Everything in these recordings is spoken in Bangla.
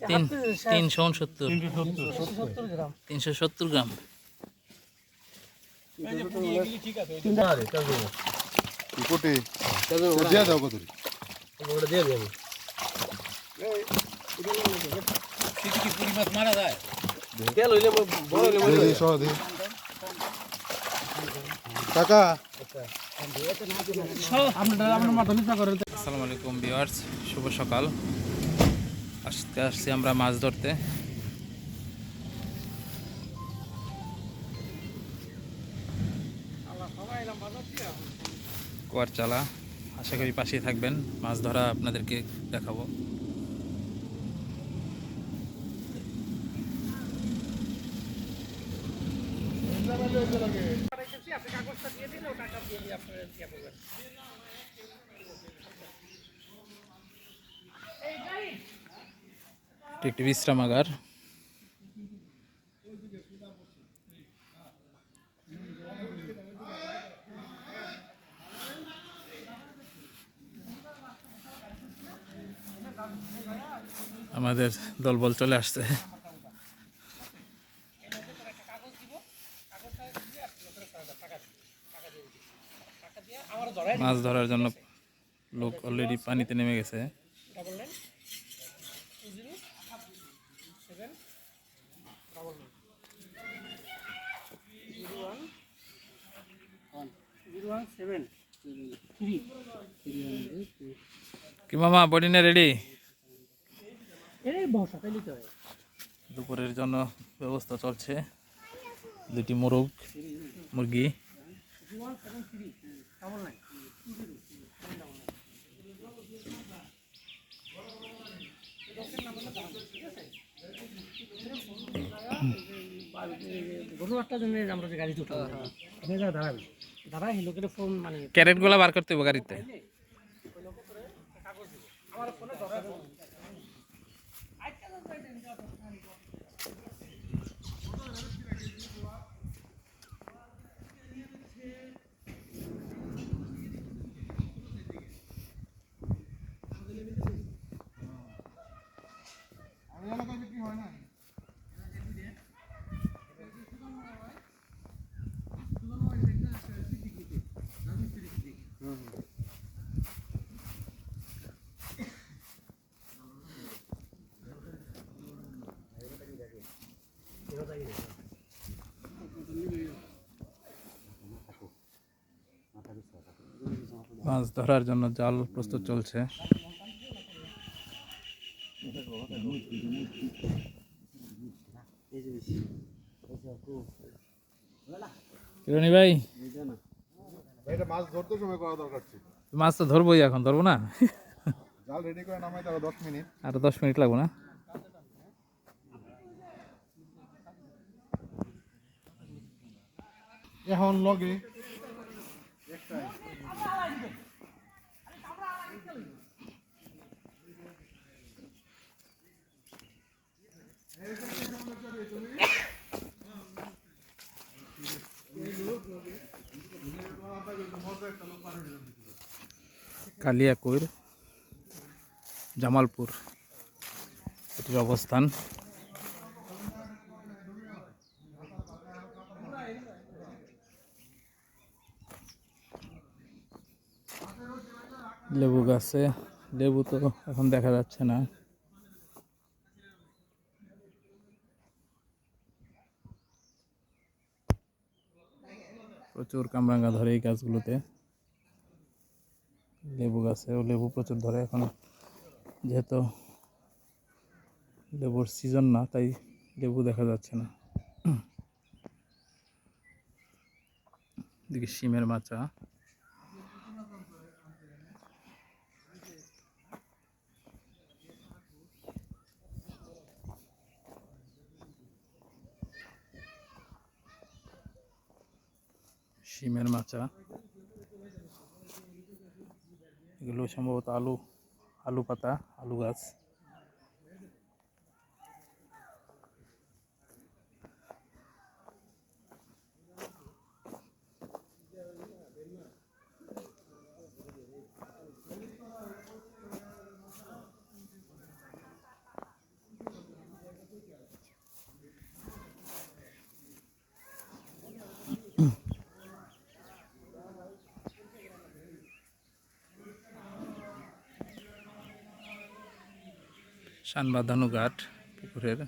তিন তিনশো উনসত্তর। তিনশো সত্তর গ্রাম। মারা যায় কাকা। আসসালামু আলাইকুম ভিউয়ার্স শুভ সকাল। আজকে আসছি আমরা মাছ ধরতে। কুয়ার চালা, আশা করি পাশেই থাকবেন। মাছ ধরা আপনাদেরকে দেখাবো। এটি একটি বিশ্রামাগার। আমাদের দলবল চলে আসছে। মাছ ধরার জন্য লোক অলরেডি পানিতে নেমে গেছে। কি মামা বডি না রেডি দুপুরের জন্য ব্যবস্থা চলছে। দুটি মোরগ মুরগি। ঘটনাটার জন্য আমরা যে গাড়ি দুটো আপনি যা দাঁড়াবেন দাঁড়াই লোকের ফোন মানে ক্যারেটগুলা বার করতে হবে গাড়িতে। মাছ ধরার জন্য জাল প্রস্তুত চলছে। কিরণী ভাই? এটা মাছ ধরতে সময় করা দরকার ছিল। মাছ তো ধরবোই এখন ধরবো না? জাল রেডি করে নামাই মিনিট। আরও দশ মিনিট লাগবো না? এখন লগে কালিয়াকুর জামালপুর। এটির অবস্থান। লেবু গাছে। লেবু তো এখন দেখা যাচ্ছে না। প্রচুর কামরাঙ্গা ধরে এই গাছগুলোতে। লেবু গাছেও লেবু প্রচুর ধরে এখন। যেহেতু লেবুর সিজন না, তাই লেবু দেখা যাচ্ছে না। দিকে শিমের মাচা। শিমের মাচা এগুলো সম্ভবত আলু আলু পাতা আলু গাছ। সানবাঁধানো ঘাট পুকুরের।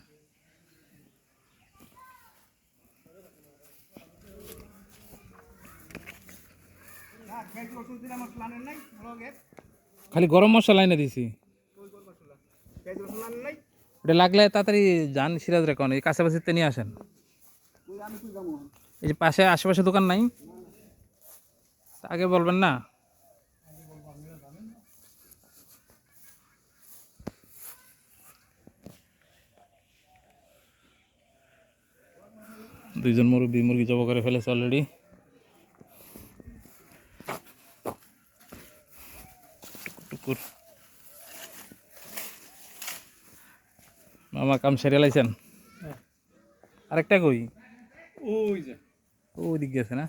খালি গরম মশলা এনে দিছি। ওটা লাগলে তাড়াতাড়ি যান সিরাজ রেখন এই কাছাকাছিতে নিয়ে আসেন। এই যে পাশে আশেপাশে দোকান নাই? আগে বলবেন না? দুইজন মুরব্বী মুরগি জব করে ফেলেছে অলরেডি টুকুর মামা কাম সেরে লাইছেন? আরেকটা কই? ওই যে। ওই দিক গেছে না?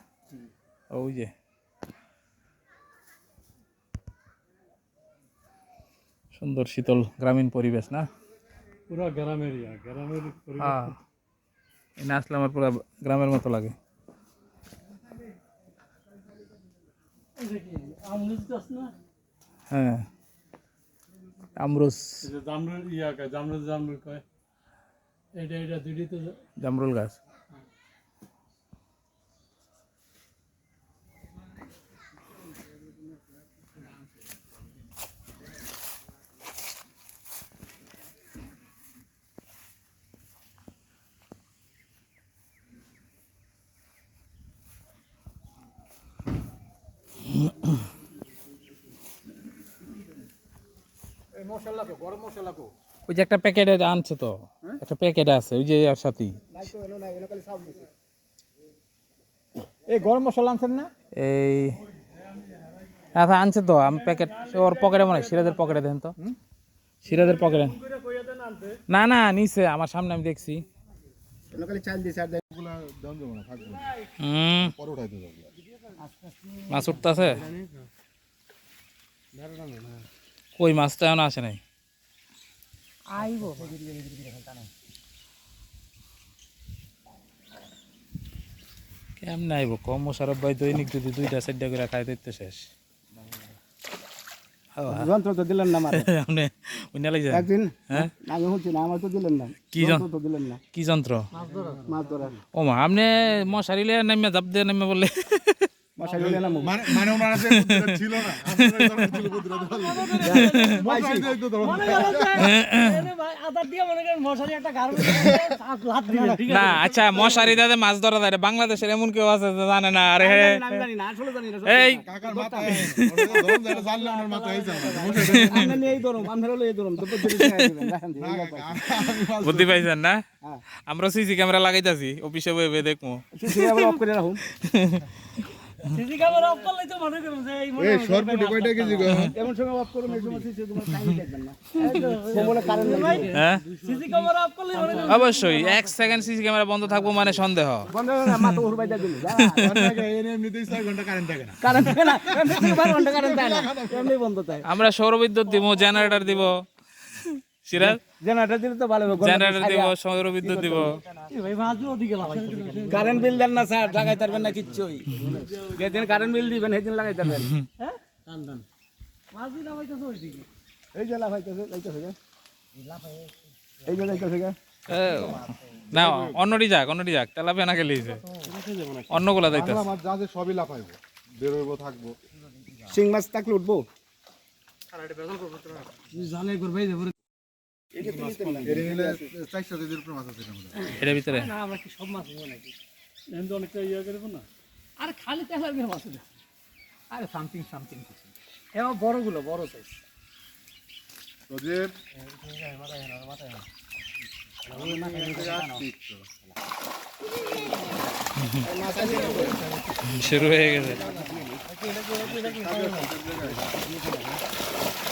ওই যে। সুন্দর শীতল গ্রামীণ পরিবেশ না? পুরো গ্রামের গ্রামের হ্যাঁ। এনে আসলে আমার পুরো গ্রামের মতো লাগে। হ্যাঁ। আমরুস। জামরুল ইয়া কয় জামরুল জামরুল কয়। এটা এটা দুইটাই তো জামরুল গাছ। গরম মশলা কো। ওই যে একটা প্যাকেটে আনছে তো একটা প্যাকেট আছে ওই যে আর সাথেই এই গরম মশলা আনছেন না? এই আচ্ছা আনছে তো আমি প্যাকেট ওর পকেটে মনে হয় সিরাজের পকেটে দেন তো। সিরাজের পকেটে। না না নিচে আমার সামনে আমি দেখছি। মাছ উঠতেছে? কই মাছটা এখন আসে নাই। আইব। কেমন আইব? কম মোশারফ ভাই দৈনিক যদি দুইটা চারটা করে খাই দিতে শেষ। যন্ত্র তো দিলেন না আপনি উইনা লাগছে একদিন? হ্যাঁ? আমি হচ্ছি না আমার তো দিলেন না। কি যন্ত্র তো দিলেন না। কি যন্ত্র? মাছ ধরা ও মা আপনি মশারিলে নামে জাপ দিয়ে নামে বললে। মানে মানে ওনার ছিল না মনে না আচ্ছা মশারি দাদা মাছ ধরা যায় বাংলাদেশের এমন কেউ আছে যে জানে না আরে হে আমি জানি না আসলে জানি না এই বুদ্ধি পাইছেন না? হ্যাঁ। আমরা সিসি ক্যামেরা লাগাইতাছি অফিসে বয়ে দেখব সিসি আবার অফ করে রাখুন সিসি ক্যামেরা অফ করলে তো মনে করেন যে এই এই সরপুটি কয়টা কেজি গো এমন সময় অফ করুন এই সময় সিসি তোমার টাইম দেখবেন না। বলে কারেন্ট নাই হ্যাঁ? সিসি ক্যামেরা অফ করলে মনে করেন অবশ্যই এক সেকেন্ড সিসি ক্যামেরা বন্ধ থাকব মানে সন্দেহ। বন্ধ করে না মাথা উড়বাই দিয়ে দিল এমনিতেই ছয় ঘণ্টা কারেন্ট থাকে না কারেন্ট থাকে না এমনি থেকে ঘণ্টা কারেন্ট থাকে না এমনি বন্ধ থাকে। আমরা সৌরবিদ্যুৎ দিব জেনারেটর দিব। সিরাজ? জেনারেটর দিলে তো ভালো হবে জেনারেটর দিব সৌরবিদ্যুৎ দিব। ভাই মাঝে ওদিকে লাগাই কারেন্ট বিল দেন না স্যার লাগাই পারবেন না কিচ্ছুই যেদিন কারেন্ট বিল দিবেন সেদিন লাগাই পারবেন। হ্যাঁ? মাঝে লাগাইতেছে ওইদিকে। এই যে লাভ হইতেছে এই যে যাইতেছে না অন্যটি যাক অন্যটি যাক তেলাপিয়া না গেলেইছে অন্যগুলা যা সবই লাফাইবো বেরোইবো থাকব। শিং মাছ থাকলে উঠবো? জালে করবে যে এর নিলে চারশো কেজির উপরে মাছ আছে এটার মধ্যে। এটার ভিতরে? না আমরা কি সব মাছ নেব নাকি। এমনি অনেকটা ইয়ে করব না। আরে খালি তেলার গেলে মাছ আরে সামথিং সামথিং এবার বড়গুলো বড় সাইজ তো শুরু হয়ে গেছে।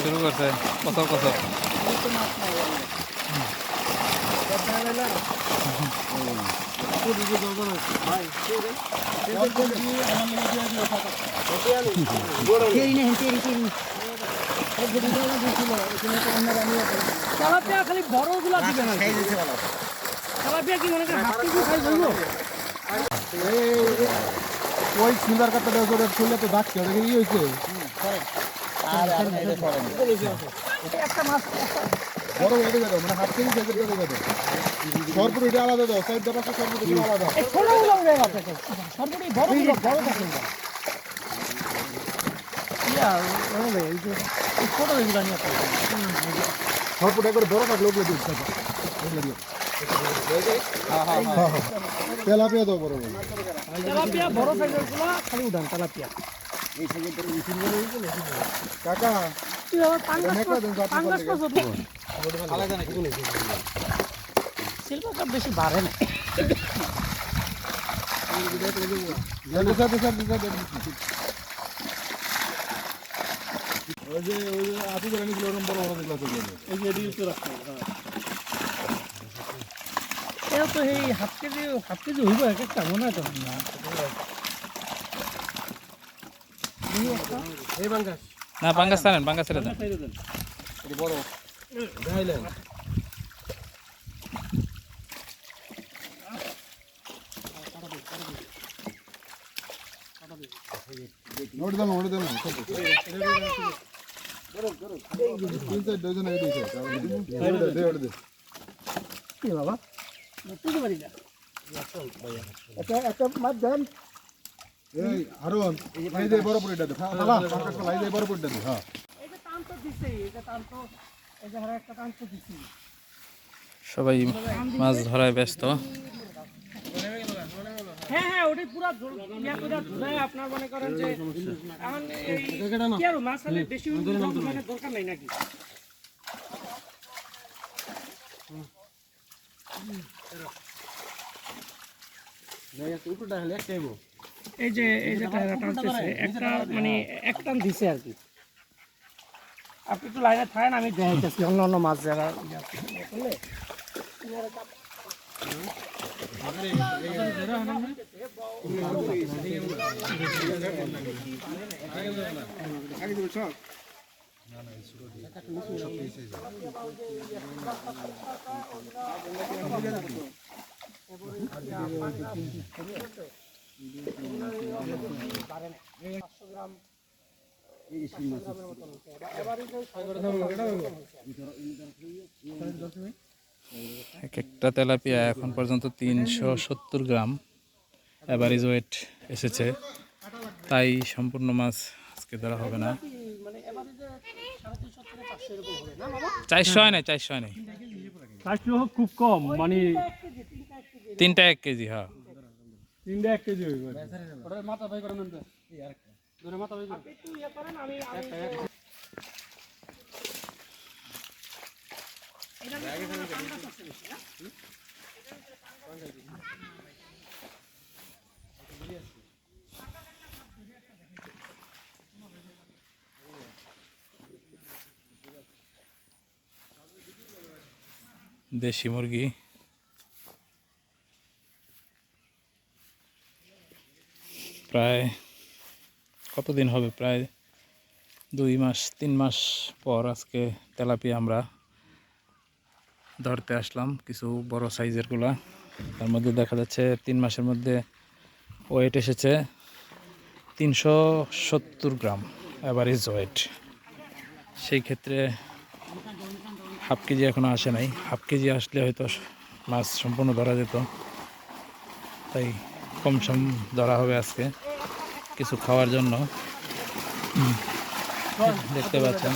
শুরু করছে কত কত খালি দিবে কি করেন হাফ কেজি সাইজ ওই সুন্দর দেওয়া করে খুললে তো দাগ গিয়ে হয়েছে? বড় হয়ে যাবে মানে হাফ কেজি যাবে। সরপুর এটা আলাদা দাও সাইড সরপুর আলাদা। বড় ইয়া সরপুর একবার বড় ওগুলো ওগুলো দিও। তেলাপিয়া দাও বড় বড় তেলাপিয়া বড় সাইজেরগুলো খালি উড়ান তেলাপিয়া। কাকা কাপ বেশি বাড়ে না যে ওই যে নিছিল ওরকম বড় বড় দেখলা তো এই যে এদিকে কেজি হাফ কেজি হইব এক একটা মনে হয় না পাঙ্গাস ছাড়েন পাঙ্গাস ছেড়ে দেন। বড় তিন চার ডজন আগে দিয়েছে কি বাবা একটা একটা মাছ দেন। এই হারুন লাই দে বড় পড়ে দে হালা পাঁচটা লাই দে বড় পড়ে দে হ্যাঁ। এই টান তো দিছেই এটা টান তো এই যে একটা টান তো দিছি। সবাই মাছ ধরায় ব্যস্ত। হ্যাঁ হ্যাঁ ওটাই পুরো ইয়া করে আপনার মনে করেন যে এখন কি আর মাছ হলে বেশি মানে দরকার নাই নাকি? এই যে এই যে টায়ারটা টানতেছে, একটা মানে এক দিছে আর কি। আপনি একটু লাইনে থাকেন, আমি দেখাইতেছি, অন্য অন্য মাছ যারা এক একটা তেলাপিয়া এখন পর্যন্ত তিনশো সত্তর গ্রাম অ্যাভারেজ ওয়েট এসেছে। তাই সম্পূর্ণ মাছ আজকে ধরা হবে না। চারশো হয় নাই চারশো হয় নাই। খুব কম মানে তিনটা এক কেজি হ্যাঁ। তিনটা এক কেজি হইব ওটার মাথা ভাই করেন ধরে মাথা ভাই ইয়ে করেন আমি দেশি মুরগি। প্রায় কতদিন হবে? প্রায় দুই মাস, তিন মাস পর আজকে তেলাপিয়া আমরা ধরতে আসলাম কিছু বড় সাইজেরগুলা তার মধ্যে দেখা যাচ্ছে তিন মাসের মধ্যে ওয়েট এসেছে তিনশো সত্তর গ্রাম অ্যাভারেজ ওয়েট সেই ক্ষেত্রে হাফ কেজি এখনও আসে নাই। হাফ কেজি আসলে হয়তো মাছ সম্পূর্ণ ধরা যেত। তাই কম সম ধরা হবে আজকে কিছু খাওয়ার জন্য। দেখতে পাচ্ছেন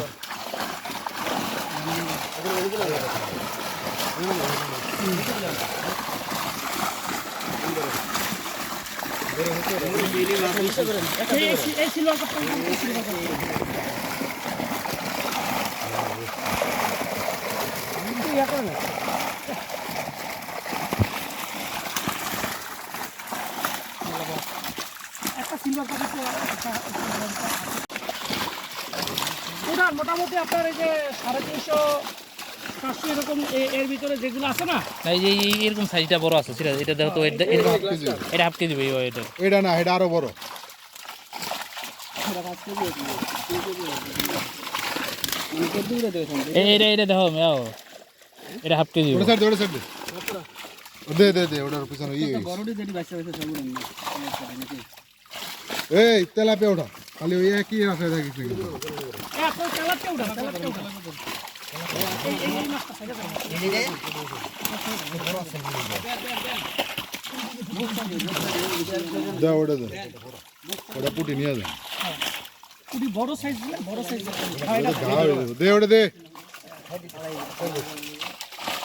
ছিল একটা পঞ্চাশ ছিল ইয়া করেন না একটা সিলভার কাপ ওটা মোটামুটি আপনার এই যে সাড়ে তিনশো পাঁচশো এরকম এর ভিতরে যেগুলো আছে না? না, এই যে এরকম সাইজটা বড় আছে এটা দেখো তো এটা এটা হাফ কেজি। ভাই এটা। এটা না এটা আরও বড়। এই- এটা এটা দেখো মেয়াও। এটা হাফ কেজি ওটা সাইড দে ওটা সাইড দে। দে দে দে ওটার পিছনে ইয়ে এই তেলাপিয়া ওটা খালি ওই একই রাখে থাকিস নাকি এ, আপনার কালারটা উঠান কালারটা উঠান এই এই এই মাছটা সাইডে রাখুন। দে ওটা দে ওটা পুটি নিয়ে যা খুবই বড় সাইজ বড় সাইজ। দে ওটা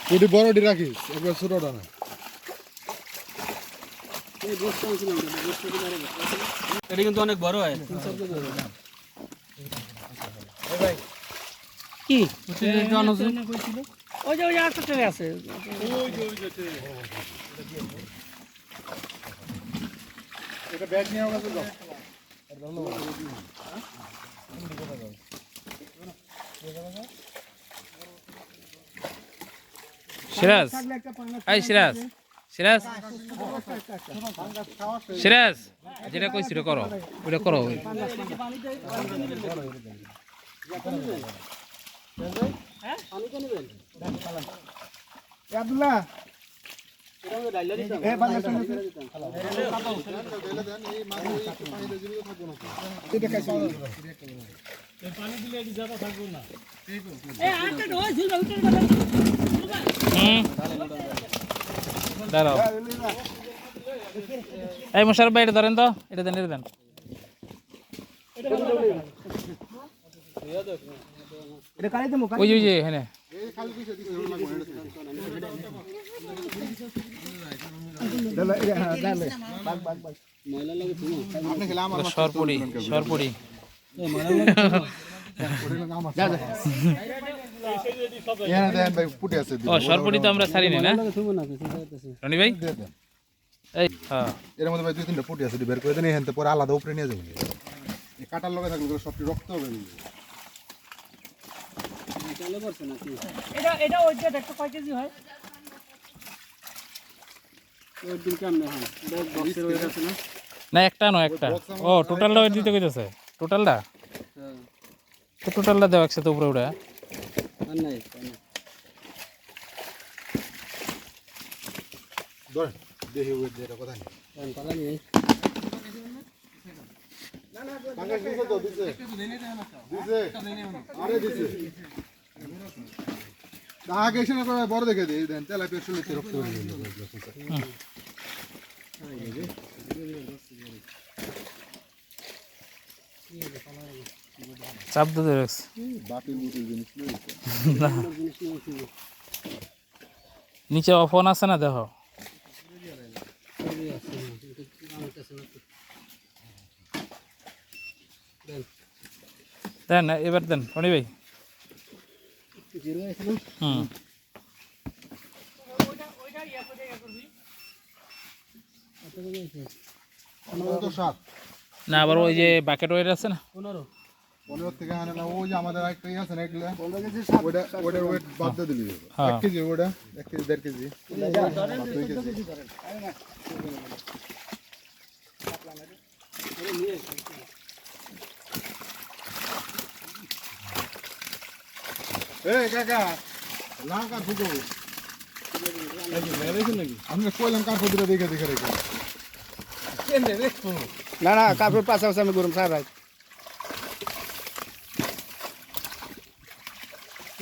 পুটি রাখিস একবার ছোটটা না এটা কিন্তু অনেক বড় হয়। কি? ওই যে ওই আটটা ট্রেনে আছে। এটা ব্যাগ নিয়ে আমরা যাও। সিরাজ। সিরাজ। সিরাজ? সিরাজ যেটা কইছিল করো ওটা করো। আব্দুল্লাহ। দাঁড়াও। এই মশার ভাই এটা ধরেন তো এটা দেন এটা দেন। ওই ওই যে সরপুরি সরপুরি এখানে দেন ভাই পুটি আছে ও তো আমরা ছাড়িনি না রনি ভাই? এই হ্যাঁ। এর মধ্যে ভাই দুই তিনটা পুটি আছে বের করে দেন এখান থেকে পরে আলাদা উপরে নিয়ে যাবেন। এই কাটার লগে থাকলে সবটি রক্ত হবে। এটা এটা ওই যে দেখো কয় কেজি হয়? না? একটা নয় একটা। ও টোটালটা দিতে কইতেছে? টোটালটা তো টোটালটা দেওয়া একসাথে উপরে উঠে ধরেন দেখি ওই যেটা কথা নেই কাঙ্গাস দিছে তো দিছে দিছে আরে দিছে আগে এসে না করে বড় দেখে দিই দেন তেলা পেছনে রক্ত চাপ দিতে রাখছে বাপের মতো জিনিস নিচে অফন আছে না দেখো? দেন এবার দেন রনি ভাই। হুম। না আবার ওই যে বাকেট ওয়েট আছে না? পনেরো। থেকে আনে না ওই যে আমাদের একটা ইয়ে আছে না এগুলো ওটা ওটার ওয়েট বাদ দিয়ে দিলি হ্যাঁ। এক কেজি ওটা এক কেজি দেড় কেজি দুই কেজি এই কাকা লাল কার ফুটো আমি কইলাম কার ফুটো দেখে দেখে রেখে না না কাপড় পাশে পাশে আমি গরম সাহেব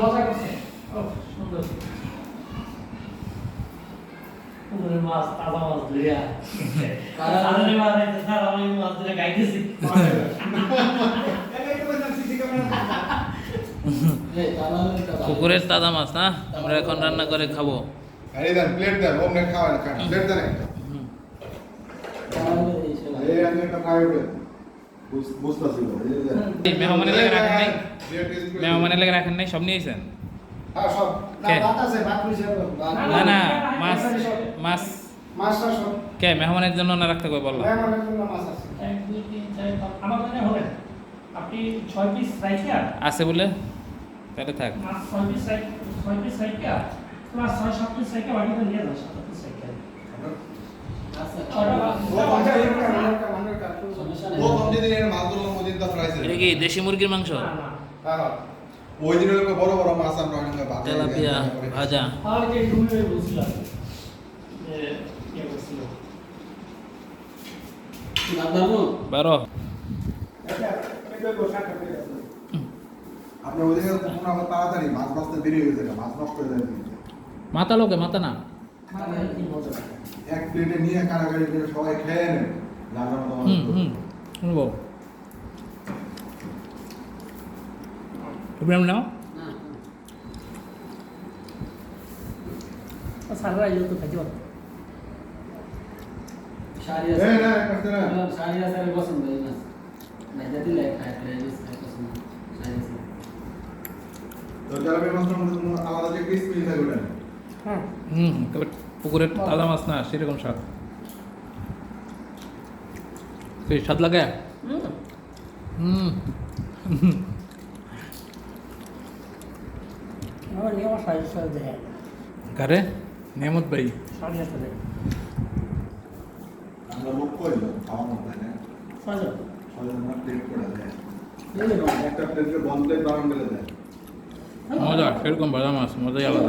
মজা করছে। সুন্দর। পুকুরের মাছ তাজা মাছ ধরিয়া। সামনে মাছ আছে স্যার আমি মাছ ধরে গাইতেছি। পুকুরের তাজা মাছ না? আমরা এখন রান্না করে খাব। দেন প্লেট দেন ওমনে খাওয়া প্লেট দেন একটা। এই আমি একটা মেহমানের লেগে রাখেন নাই? মেহমানের লেগে রাখেন নাই? সব নিয়েছেন? হ্যাঁ না না মাছ মাছ। কে মেহমানের জন্য না রাখতে কই বললাম মেহমানের জন্য মাছ আছে। মনে বলে? তাহলে থাক। প্লাস ছয় সাত পিস বাকিটা নিয়ে সাত পিস এটা কি দেশি মুরগির মাংস? না, না। ওই দিন বড় বড় মাছ আমরা তেলাপিয়া ভাজা বারো আপনার তাড়াতাড়ি মাছ নষ্ট হয়ে যায় মাথা লোকে মাথা না। এক প্লেটে নিয়ে কারাগারি করে সবাই খেয়ে নেন রান্নার মতো নাও। সারা তো আলাদা যে ক্রিসপি থাকে ওটা হ্যাঁ। হুম তবে পুকুরের তাজা মাছ না সেরকম স্বাদ। সেই স্বাদ লাগে? হুম। কারে? নেমত ভাই। হয়? দেয় মজা সেরকম ভাজা মাছ মজাই আলাদা।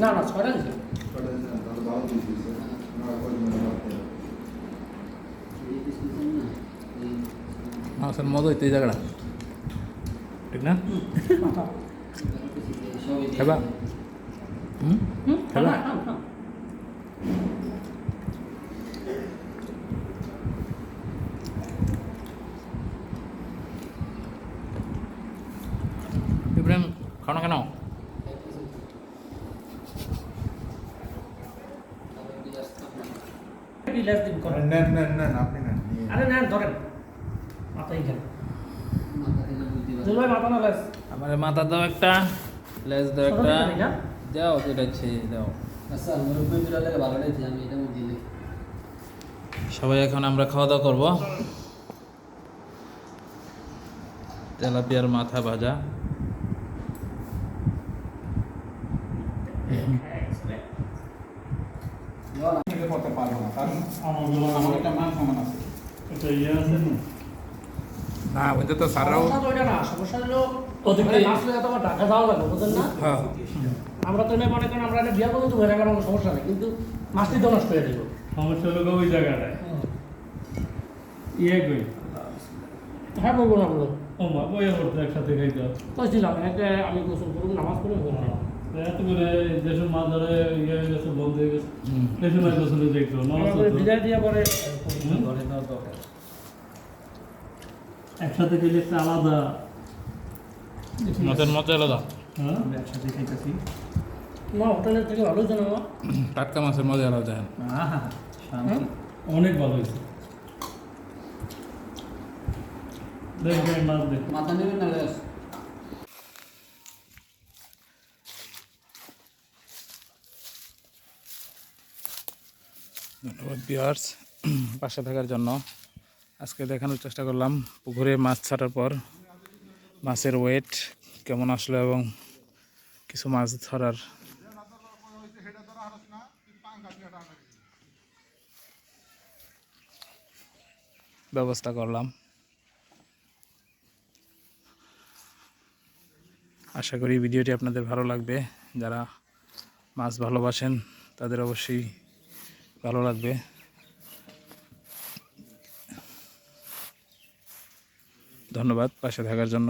না না ছয়টা দিছে করে? মাছের মজা হইতে জায়গাটা। ঠিক না? খাবা? হুম? হুম খাবা? খান, খান, খান। ইব্রাহিম খাও না কেন একটু লেস দিন করেন নেন নেন নেন আপনি নেন নিয়ে আরে নেন ধরেন মাথায় খেন দুলাই মাথা না লেস আমার মাথা দাও একটা লেজ দাও একটা? দাও যেটা ইচ্ছে দাও। সবাই এখন আমরা খাওয়া দাওয়া করব। তেলাপিয়ার মাথা ভাজা থেকে করতে পারব না কারণ আমার একটা মান সম্মান আছে না তো সারাও সমস্যা হলো ওখানে মাছ লইয়া তো আমার ঢাকা যাওয়া লাগবে, বুঝলেন না? হ্যাঁ। আমরা তো মনে করেন আমরা বিয়া করব তো হয়ে গেলে কোনো সমস্যা নেই কিন্তু মাছটি তো নষ্ট হয়ে যাবে। সমস্যা হলো ওই জায়গাটায়। ইয়ে কই? হ্যাঁ বলব না ও মা পড়তো একসাথে খাইতে কইছিলাম একে আমি গোসল করুন নামাজ পড়ে ঘুমালাম এত করে যেসব মাছ ধরে ইয়ে হয়ে গেছে বন্ধ হয়ে গেছে। এসে গোসলে। বিদায় দিয়ে পরে একসাথে গেলে একটা আলাদা মাছের মজা আলাদা। হ্যাঁ? একসাথে খাইতেছি না হোটেলের থেকে ভালোই জানো না টাটকা মাছের মজা আলাদা। হ্যাঁ? অনেক ভালো হয়েছে। দেখ দেখ মাছ দেখ। মাথা নেবেন না বিয়ার্স পাশে থাকার জন্য। আজকে দেখানোর চেষ্টা করলাম পুকুরে মাছ ছাড়ার পর, মাছের ওয়েট কেমন আসলো এবং কিছু মাছ ধরার। ব্যবস্থা করলাম। আশা করি ভিডিওটি আপনাদের ভালো লাগবে। যারা মাছ ভালোবাসেন, তাদের অবশ্যই ভালো লাগবে। ধন্যবাদ পাশে থাকার জন্য।